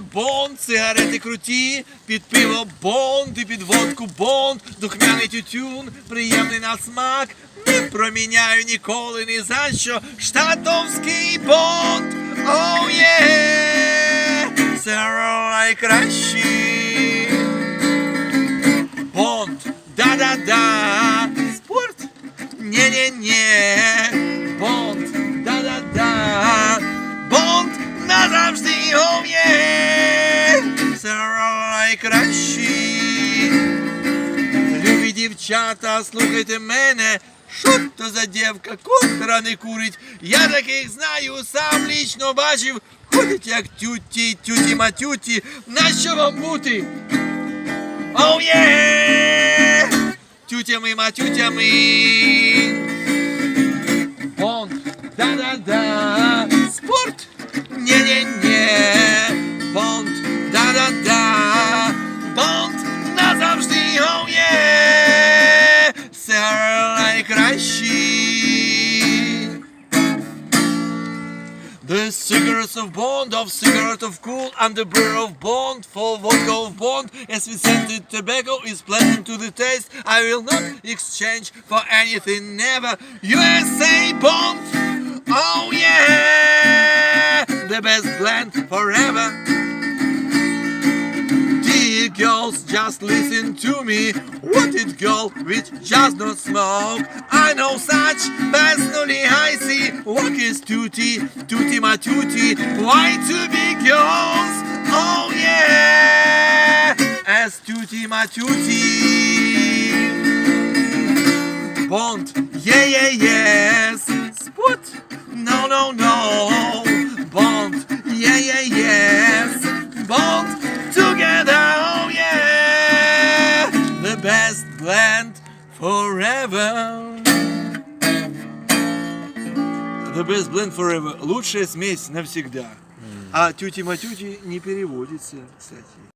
Бонд, сигарети круті, під пиво бонд і під водку бонд, духмяний тютюн, приємний на смак. Не проміняю ніколи ні за що штатовський бонд. Оу є! Це найкращий. Бонд, да-да-да, спорт, не-не-не, найкращий. Любі дівчата, слухайте мене. Що то за дівка, котра не курить? Я таких знаю, сам лічно бачив. Ходить як тюті, тюті матюті. Нащо вам бути? Оу є! Тютями матютями. The cigarettes of Bond, of cigarette of cool, and the beer of Bond, for vodka of Bond, as we scented tobacco is pleasant to the taste. I will not exchange for anything, never. USA Bond, oh yeah, the best blend forever. Girls, just listen to me. Wanted girl which just not smoke. I know such personally I see. Walk is tutti, tutti ma tutti. Why to be girls? Oh yeah, as tutti ma tutti. Bond, yeah yeah yes. Spot, no no no. Bond, yeah yeah yes. The best blend forever. The best blend forever. Лучшая смесь навсегда. А тюти-матюти не переводится, кстати.